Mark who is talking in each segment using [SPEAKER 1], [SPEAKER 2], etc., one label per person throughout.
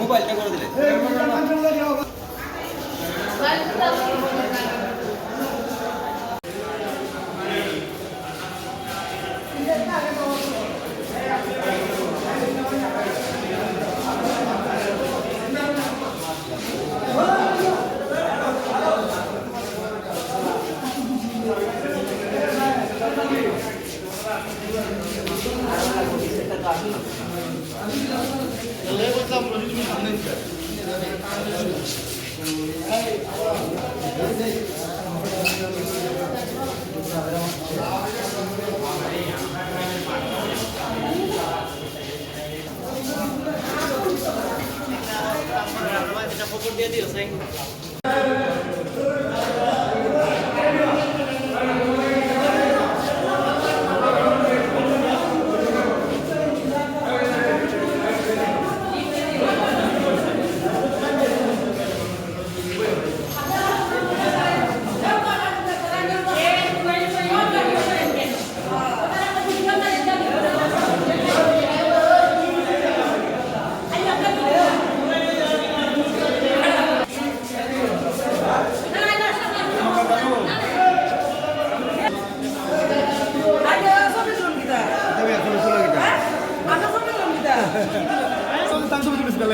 [SPEAKER 1] মোবাইলটা করে দিলে Thank. খবর দিয়ে দিও সাই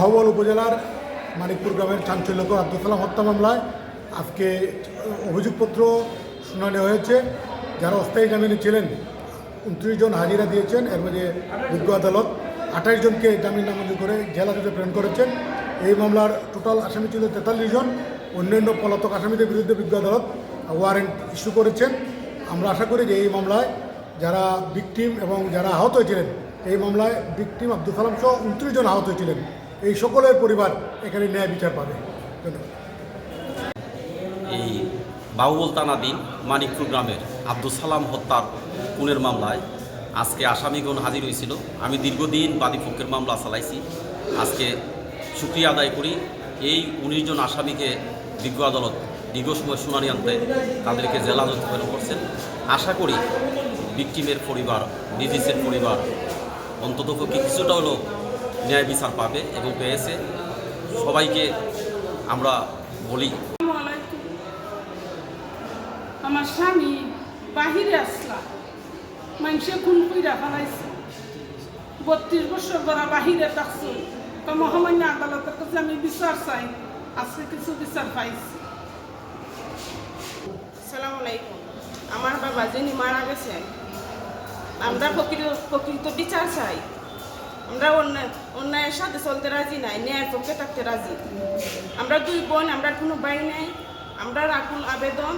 [SPEAKER 1] আহ্বান উপজেলার মানিকপুর গ্রামের চাঞ্চল্যকর আব্দুল হত্যা মামলায় আজকে অভিযোগপত্র শুনানি হয়েছে। যারা অস্থায়ী জামিনে ছিলেন, উনত্রিশ জন হাজিরা দিয়েছেন, এর মধ্যে বিজ্ঞ আদালত আঠাশ জনকে জামিন নামঞ্জুর করে জেলা জজে প্রেরণ করেছেন। এই মামলার টোটাল আসামি ছিল তেতাল্লিশ জন। অন্যান্য পলাতক আসামিদের বিরুদ্ধে বিজ্ঞ আদালত ওয়ারেন্ট ইস্যু করেছেন। আমরা আশা করি যে এই মামলায় যারা ভিকটিম এবং যারা আহত হয়েছিলেন, এই মামলায় ভিকটিম আব্দুল কালাম সহ উনত্রিশ জন আহত হয়েছিলেন। এই সকলের পরিবার এখানে ন্যায় বিচার পাবে।
[SPEAKER 2] এই বাউবল তানাদিন মানিকপুর গ্রামের আব্দুল সালাম হত্যার খুনের মামলায় আজকে আসামিগণ হাজির হয়েছিল। আমি দীর্ঘদিন বাদীপক্ষের মামলা চালাইছি। আজকে শুক্রিয়া আদায় করি। এই উনিশ জন আসামিকে বিজ্ঞ আদালত দীর্ঘ সময় শুনানি আনতে তাদেরকে জেলা প্রেরণ করছেন। আশা করি ভিকটিমের পরিবার ডিজিসের পরিবার অন্তত কিছুটা হলেও ন্যায় বিচার পাবে এবং পেয়েছে। সবাইকে আমরা বলি
[SPEAKER 3] আমার স্বামী বাহিরে আসলা মানুষে খুন কইরা ফেলাইছে। বত্রিশ বছর ধরা বাহিরে থাকছে। তো মহামান্য আদালতের কাছে আমি বিচার চাই। আজকে কিছু বিচার পাইছি।
[SPEAKER 4] সালাম আলাইকুম। আমার বাবা যিনি মারা গেছেন, আমরা প্রকৃত প্রকৃত বিচার চাই। আমরা অন্যায়, অন্যায়ের সাথে চলতে রাজি নাই, ন্যায়ের পক্ষে থাকতে রাজি। আমরা দুই বোন, আমরা কোনো বাড়ি নেই। আমরা রাখুন আবেদন।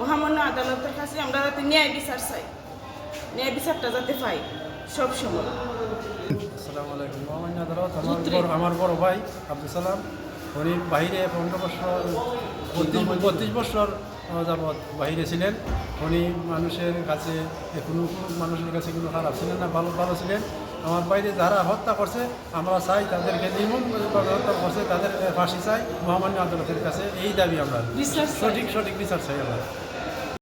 [SPEAKER 4] মহামান্য আদালতের কাছে আমরা যাতে ন্যায় বিচার চাই। ন্যায় বিচারটা যাতে পাই, সব সময়।
[SPEAKER 5] আসসালামু আলাইকুম। মহামান্য আদালত আমার আমার বড় ভাই আব্দুল সালাম উনি বাইরে পনেরো বছর বত্রিশ বছর যাবৎ বাইরে ছিলেন। উনি মানুষের কাছে কোনো মানুষের কাছে কোনো খারাপ ছিলেন না ভালো ভালো ছিলেন। আমার বাইরে যারা হত্যা করছে আমরা চাই তাদেরকে নির্মমভাবে হত্যা করছে তাদের ফাঁসি চাই। মহামান্য আদালতের কাছে এই দাবি আমরা। সঠিক সঠিক বিচার চাই আমরা।